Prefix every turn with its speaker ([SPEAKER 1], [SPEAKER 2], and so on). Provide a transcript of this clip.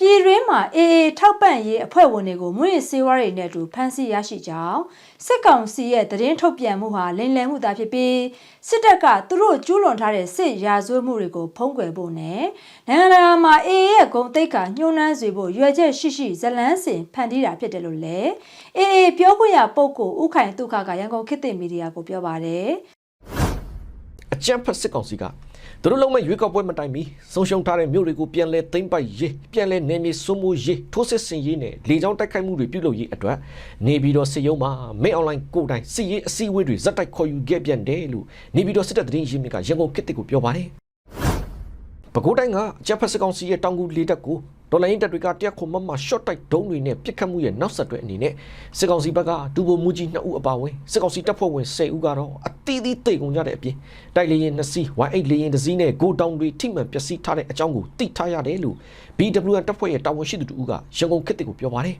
[SPEAKER 1] ပြည်တွင်းမှာအေအေထောက်ပံ့ရေးအဖွဲ့ဝင်တွေကိုမွေးစေဝါတွေနဲ့အတူဖမ်းဆီးရရှိကြောင်းစစ်ကောင်စီရဲ့သတင်းထုတ်ပြန်မှုဟာလိမ်လည်မှုသာဖြစ်ပြီးစစ်တပ်ကသူတို့ကျူးလွန်ထားတဲ့စစ်ရာဇဝတ်မှုတွေကိုဖုံးကွယ်ဖို့နဲ့နိုင်ငံတကာမှာအေအေရဲ့ဂုံတိတ်ကညှိုးနှမ်းစေဖို့ရွယ်ချက်ရှိရှိဇလန်းစင်ဖန်တီးတာဖြစ်တယ်လို့လည်းအေအေပြောခွင့်ရပုဂ္ဂိုလ်ဦးခိုင်တုခကရန်ကုန်ခေတ်သစ်မီဒီယာကိုပြောပါတယ်
[SPEAKER 2] အကြမ်းဖက်စစ်ကောင်စီကသူတို့လုံးမဲ့ရွေးကောက်ပွဲမတိုင်မီဆုံးရှုံးထားတဲ့မြို့တွေကိုပြန်လဲသိမ်းပိုက်ရေးပြန်လဲနယ်မြေစိုးမိုးရေးထိုးစစ်ဆင်ရေးနဲ့လေကြောင်းတိုက်ခိုက်မှုတွေပြုလုပ်ရေးအတွက်နေပြည်တော်စစ်ရုံးမှာမင်းအွန်လိုင်းကိုယ်တိုင်စစ်ရေးအစည်းအဝေးတွေဇက်တိုက်ခေါ်ယူခဲ့ပြန်တယ်လို့နေပြည်တော်စစ်တပ်သတင်းရင်းမြစ်ကရန်ကုန်ကစ်တစ်ကိုပြောပါတယ်ပဲခူးတိုင်းကအကြမ်းဖက်စစ်ကောင်စီရဲ့တောင်ကူလေတပ်ကို ဒေါ်လာရင်းတပ်တွေကတက်ခုမမ short တိုက်ဒုံးတွေနဲ့ပစ်ခတ်မှုရဲ့နောက်ဆက်တွဲအနေနဲ့စစ်ကောင်စီဘက်ကဒူဘိုမူကြီး2ဦးအပါအဝင်စစ်ကောင်စီတပ်ဖွဲ့ဝင်10ဦးကတော့အသီးသီးတိတ်ကုန်ကြတဲ့အပြင်တိုက်လေရင်2စီး Y8 လေရင်တစ်စီးနဲ့ဂိုတောင်တွေထိမှန်ပျက်စီးထားတဲ့အကြောင်းကိုသိထားရတယ်လို့ BWN တပ်ဖွဲ့ရဲ့တာဝန်ရှိသူတူကရန်ကုန်ခေတ်တစ်ကိုပြောပါတယ်